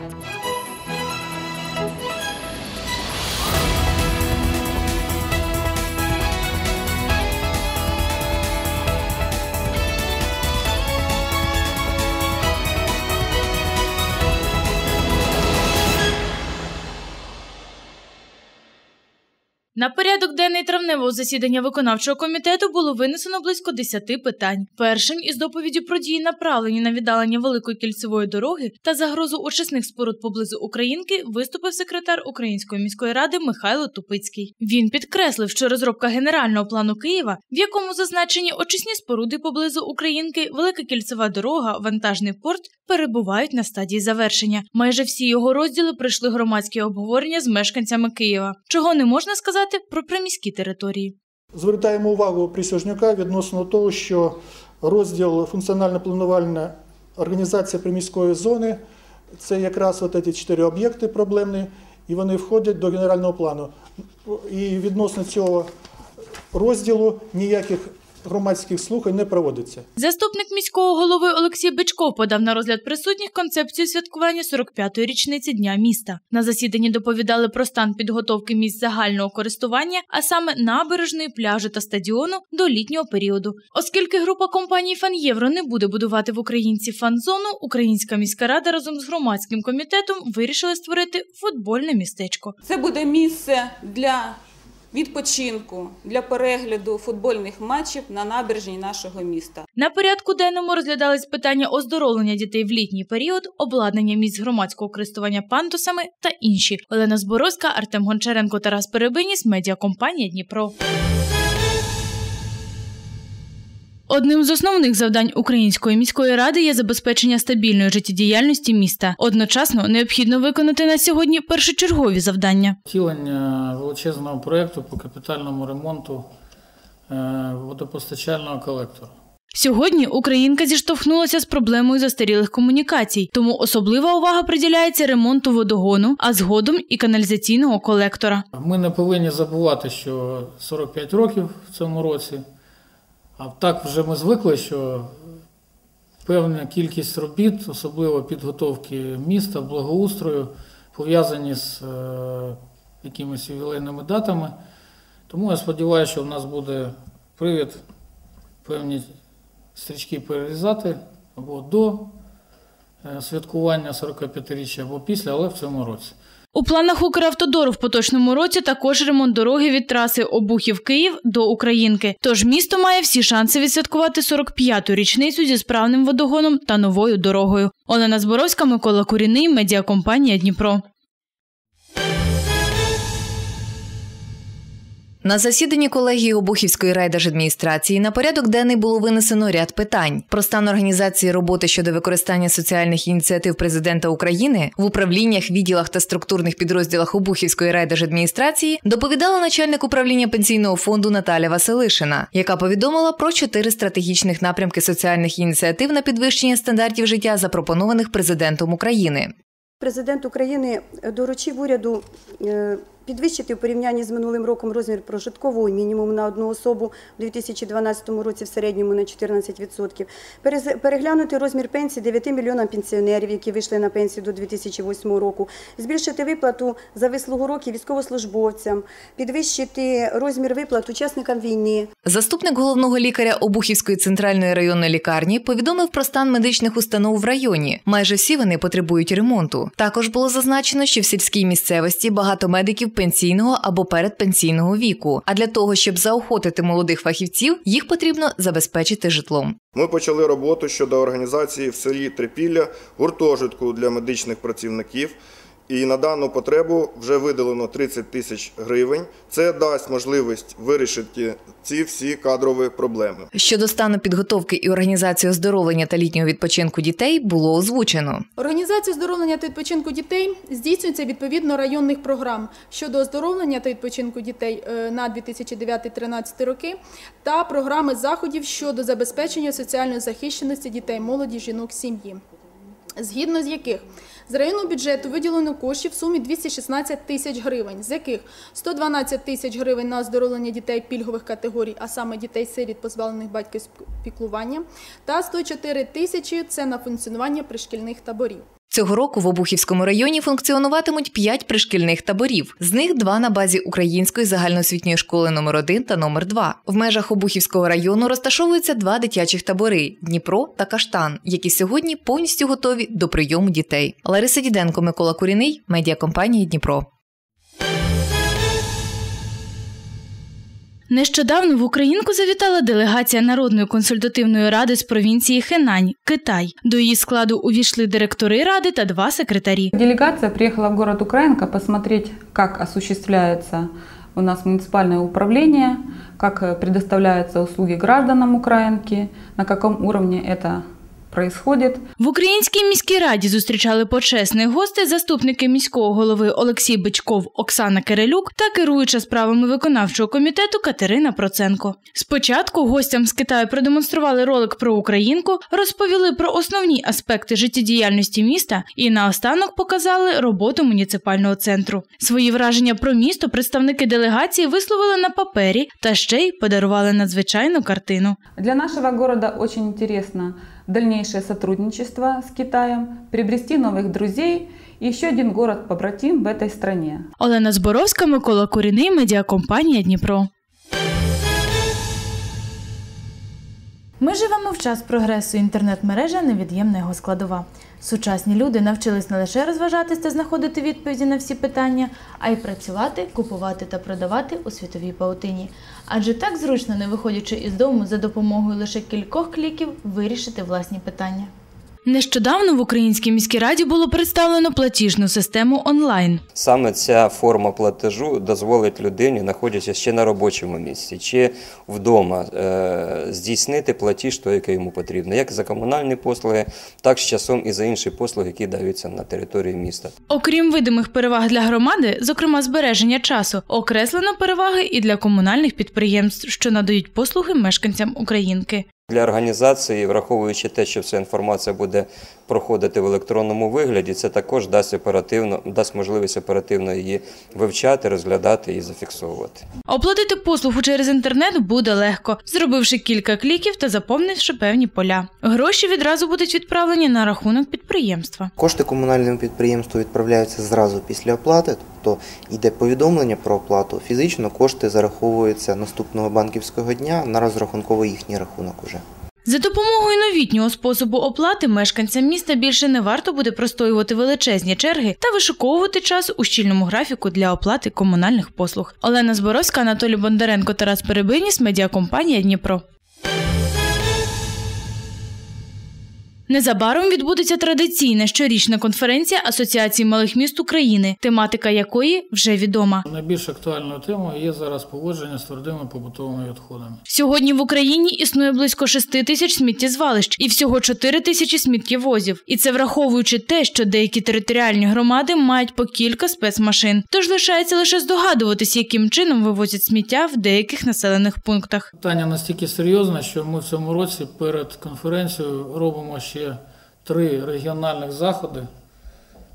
Música На порядок денний травневого засідання виконавчого комітету було винесено близько 10 питань. Першим із доповіді про дії направлені на віддалення великої кільцевої дороги та загрозу очисних споруд поблизу Українки виступив секретар Української міської ради Михайло Тупицький. Він підкреслив, що розробка генерального плану Києва, в якому зазначені очисні споруди поблизу Українки, велика кільцева дорога, вантажний порт перебувають на стадії завершення. Майже всі його розділи пройшли громадські обговорення з мешканцями Києва, чого не можна сказати про приміські території. Звертаємо увагу присяжнюка відносно того, що розділ функціонально-планувальна організація приміської зони це якраз от ці чотири об'єкти проблемні, і вони входять до генерального плану. І відносно цього розділу ніяких громадських слухань не проводиться. Заступник міського голови Олексій Бичков подав на розгляд присутніх концепцію святкування 45-ї річниці дня міста. На засіданні доповідали про стан підготовки місць загального користування, а саме набережної, пляжу та стадіону до літнього періоду. Оскільки група компаній «Фан-Євро» не буде будувати в Українці фан-зону, Українська міська рада разом з громадським комітетом вирішили створити футбольне містечко. Це буде місце для відпочинку, для перегляду футбольних матчів на набережні нашого міста. На порядку денному розглядались питання оздоровлення дітей в літній період, обладнання місць громадського користування пандусами та інші. Олена Зборозька, Артем Гончаренко, Тарас Перебиніс, медіакомпанія Дніпро. Одним з основних завдань Української міської ради є забезпечення стабільної життєдіяльності міста. Одночасно необхідно виконати на сьогодні першочергові завдання. Втілення величезного проєкту по капітальному ремонту е, водопостачального колектора. Сьогодні Українка зіштовхнулася з проблемою застарілих комунікацій, тому особлива увага приділяється ремонту водогону, а згодом і каналізаційного колектора. Ми не повинні забувати, що 45 років в цьому році. А так вже ми звикли, що певна кількість робіт, особливо підготовки міста, благоустрою, пов'язані з е, якимись ювілейними датами. Тому я сподіваюся, що в нас буде привід певні стрічки перерізати або до е, святкування 45-річчя, або після, але в цьому році. У планах Укравтодору в поточному році також ремонт дороги від траси Обухів-Київ до Українки. Тож місто має всі шанси відсвяткувати 45-ту річницю зі справним водогоном та новою дорогою. Олена Зборовська, Микола Куріний, медіакомпанія Дніпро. На засіданні колегії Обухівської райдержадміністрації на порядок денний було винесено ряд питань про стан організації роботи щодо використання соціальних ініціатив президента України в управліннях, відділах та структурних підрозділах Обухівської райдержадміністрації доповідала начальник управління пенсійного фонду Наталя Василишина, яка повідомила про чотири стратегічних напрямки соціальних ініціатив на підвищення стандартів життя, запропонованих президентом України. Президент України доручив уряду е, підвищити в порівнянні з минулим роком розмір прожиткового мінімуму на одну особу у 2012 році в середньому на 14%, переглянути розмір пенсії 9 мільйонам пенсіонерів, які вийшли на пенсію до 2008 року, збільшити виплату за вислугу років військовослужбовцям, підвищити розмір виплат учасникам війни. Заступник головного лікаря Обухівської центральної районної лікарні повідомив про стан медичних установ в районі. Майже всі вони потребують ремонту. Також було зазначено, що в сільській місцевості багато медиків пенсійного або передпенсійного віку. А для того, щоб заохотити молодих фахівців, їх потрібно забезпечити житлом. Ми почали роботу щодо організації в селі Трипілля гуртожитку для медичних працівників. І на дану потребу вже виділено 30 тисяч гривень. Це дасть можливість вирішити ці всі кадрові проблеми. Щодо стану підготовки і організації оздоровлення та літнього відпочинку дітей було озвучено. Організація оздоровлення та відпочинку дітей здійснюється відповідно районних програм щодо оздоровлення та відпочинку дітей е, на 2009-2013 роки та програми заходів щодо забезпечення соціальної захищеності дітей, молоді, жінок, сім'ї. Згідно з яких з районного бюджету виділено коштів в сумі 216 тисяч гривень, з яких 112 тисяч гривень на оздоровлення дітей пільгових категорій, а саме дітей-сиріт, позбавлених батьківського піклування, та 104 тисячі це на функціонування пришкільних таборів. Цього року в Обухівському районі функціонуватимуть п'ять пришкільних таборів. З них два на базі Української загальноосвітньої школи номер 1 та номер 2 В межах Обухівського району розташовуються два дитячих табори Дніпро та Каштан, які сьогодні повністю готові до прийому дітей. Лариса Діденко, Микола Куріний, медіакомпанія Дніпро. Нещодавно в Українку завітала делегація Народної консультативної ради з провінції Хенань, Китай. До її складу увійшли директори ради та два секретарі. Делегація приїхала в город Українка посмотреть, як осуществляється у нас муниципальное управление, как э, предоставляются услуги гражданам Украинки, на каком уровне это происходит. В Українській міській раді зустрічали почесних гостей заступники міського голови Олексій Бичков, Оксана Кирилюк та керуюча справами виконавчого комітету Катерина Проценко. Спочатку гостям з Китаю продемонстрували ролик про Українку, розповіли про основні аспекти життєдіяльності міста і наостанок показали роботу муніципального центру. Свої враження про місто представники делегації висловили на папері та ще й подарували надзвичайну картину. Для нашего города очень интересно дальнейшее сотрудничество с Китаем, приобрести новых друзей и еще один город-побратим в этой стране. Олена Зборовська, Микола Куріний, медіакомпанія Дніпро. Ми живемо в час прогресу. Інтернет-мережа невід'ємна його складова. Сучасні люди навчились не лише розважатись та знаходити відповіді на всі питання, а й працювати, купувати та продавати у світовій паутині. Адже так зручно, не виходячи із дому, за допомогою лише кількох кліків вирішити власні питання. Нещодавно в Українській міській раді було представлено платіжну систему онлайн. Саме ця форма платежу дозволить людині, знаходячись ще на робочому місці чи вдома, е, здійснити платіж, той, який йому потрібно, як за комунальні послуги, так з часом і за інші послуги, які даються на території міста. Окрім видимих переваг для громади, зокрема збереження часу, окреслено переваги і для комунальних підприємств, що надають послуги мешканцям Українки. Для організації, враховуючи те, що вся інформація буде проходити в електронному вигляді, це також дасть оперативно, дасть можливість оперативно її вивчати, розглядати і зафіксовувати. Оплатити послугу через інтернет буде легко, зробивши кілька кліків та заповнивши певні поля. Гроші відразу будуть відправлені на рахунок підприємства. Кошти комунальному підприємству відправляються зразу після оплати, тобто йде повідомлення про оплату. Фізично кошти зараховуються наступного банківського дня на розрахунковий їхній рахунок уже. За допомогою новітнього способу оплати мешканцям міста більше не варто буде простоювати величезні черги та вишуковувати час у щільному графіку для оплати комунальних послуг. Олена Зборовська, Анатолій Бондаренко, Тарас Перебиніс, медіакомпанія Дніпро. Незабаром відбудеться традиційна щорічна конференція Асоціації малих міст України, тематика якої вже відома. Найбільш актуальною темою є зараз поводження з твердими побутовими відходами. Сьогодні в Україні існує близько 6 тисяч сміттєзвалищ і всього 4 тисячі сміттєвозів. І це враховуючи те, що деякі територіальні громади мають по кілька спецмашин. Тож лишається лише здогадуватись, яким чином вивозять сміття в деяких населених пунктах. Питання настільки серйозне, що ми в цьому році перед конференцією робимо ще три регіональних заходи,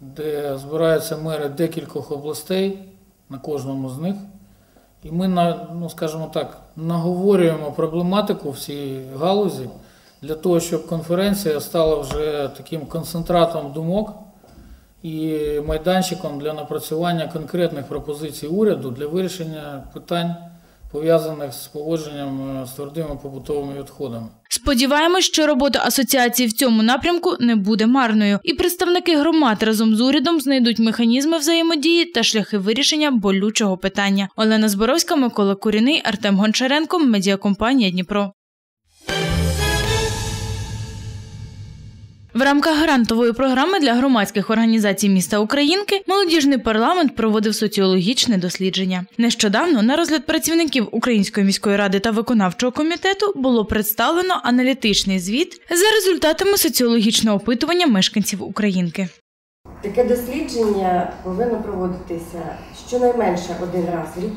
де збираються мери декількох областей на кожному з них. І ми, ну, скажімо так, наговорюємо проблематику в цій галузі для того, щоб конференція стала вже таким концентратом думок і майданчиком для напрацювання конкретних пропозицій уряду для вирішення питань, пов'язаних з поводженням е, з твердими побутовими відходами. Сподіваємось, що робота асоціації в цьому напрямку не буде марною, і представники громад разом з урядом знайдуть механізми взаємодії та шляхи вирішення болючого питання. Олена Зборовська, Микола Куріний, Артем Гончаренко, медіакомпанія Дніпро. В рамках грантової програми для громадських організацій міста Українки молодіжний парламент проводив соціологічне дослідження. Нещодавно на розгляд працівників Української міської ради та виконавчого комітету було представлено аналітичний звіт за результатами соціологічного опитування мешканців Українки. Таке дослідження повинно проводитися щонайменше один раз в рік.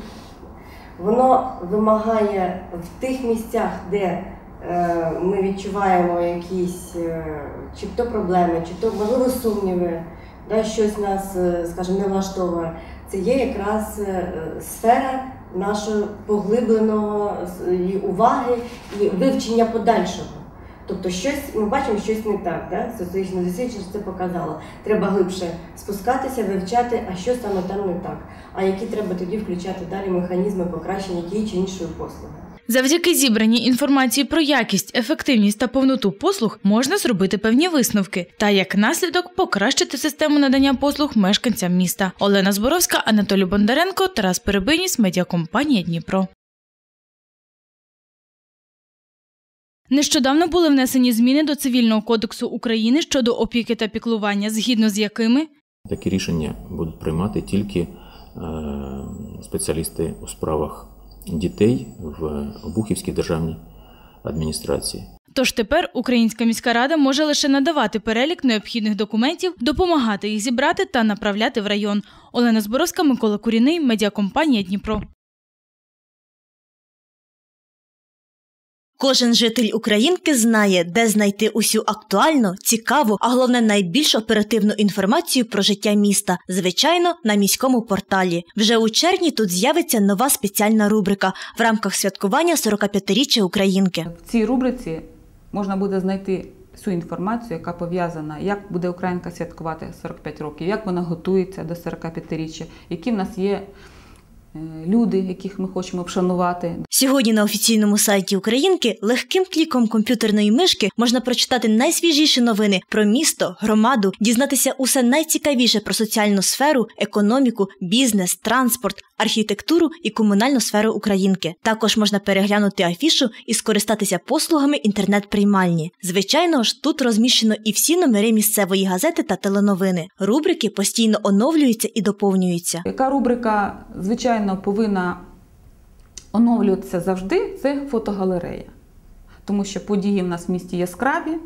Воно вимагає в тих місцях, де ми відчуваємо якісь е, чи то проблеми, чи то можливо сумніви, да, щось нас, е, скажімо, не влаштовує. Це є якраз е, сфера нашого поглибленого уваги і вивчення подальшого. Тобто щось ми бачимо щось не так, да? соціологічне дослідження це показало. Треба глибше спускатися, вивчати, а що саме там не так, а які треба тоді включати далі механізми покращення тієї чи іншої послуги. Завдяки зібраній інформації про якість, ефективність та повноту послуг можна зробити певні висновки та як наслідок покращити систему надання послуг мешканцям міста. Олена Зборовська, Анатолій Бондаренко, Тарас Перебиніс, медіакомпанія Дніпро. Нещодавно були внесені зміни до Цивільного кодексу України щодо опіки та піклування, згідно з якими Такі рішення будуть приймати тільки е, спеціалісти у справах дітей в Обухівській державній адміністрації. Тож тепер Українська міська рада може лише надавати перелік необхідних документів, допомагати їх зібрати та направляти в район. Олена Зборовська, Микола Куріний, медіакомпанія Дніпро. Кожен житель Українки знає, де знайти усю актуальну, цікаву, а головне найбільш оперативну інформацію про життя міста. Звичайно, на міському порталі. Вже у червні тут з'явиться нова спеціальна рубрика в рамках святкування 45-річчя Українки. В цій рубриці можна буде знайти всю інформацію, яка пов'язана, як буде Українка святкувати 45 років, як вона готується до 45-річчя, які в нас є люди, яких ми хочемо вшанувати. Сьогодні на офіційному сайті Українки легким кліком комп'ютерної мишки можна прочитати найсвіжіші новини про місто, громаду, дізнатися усе найцікавіше про соціальну сферу, економіку, бізнес, транспорт, архітектуру і комунальну сферу Українки. Також можна переглянути афішу і скористатися послугами інтернет-приймальні. Звичайно ж, тут розміщено і всі номери місцевої газети та теленовини. Рубрики постійно оновлюються і доповнюються. Яка рубрика, звичайно, повинна оновлюватися завжди, це фотогалерея. Тому що події в нас в місті яскраві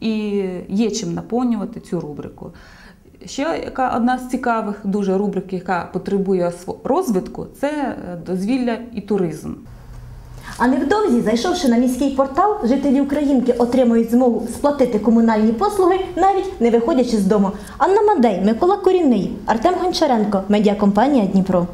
і є чим наповнювати цю рубрику. Ще яка одна з цікавих дуже рубрик, яка потребує розвитку, це е, дозвілля і туризм. А невдовзі, зайшовши на міський портал, жителі Українки отримують змогу сплатити комунальні послуги, навіть не виходячи з дому. Анна Мадей, Микола Корінний, Артем Гончаренко, медіакомпанія Дніпро.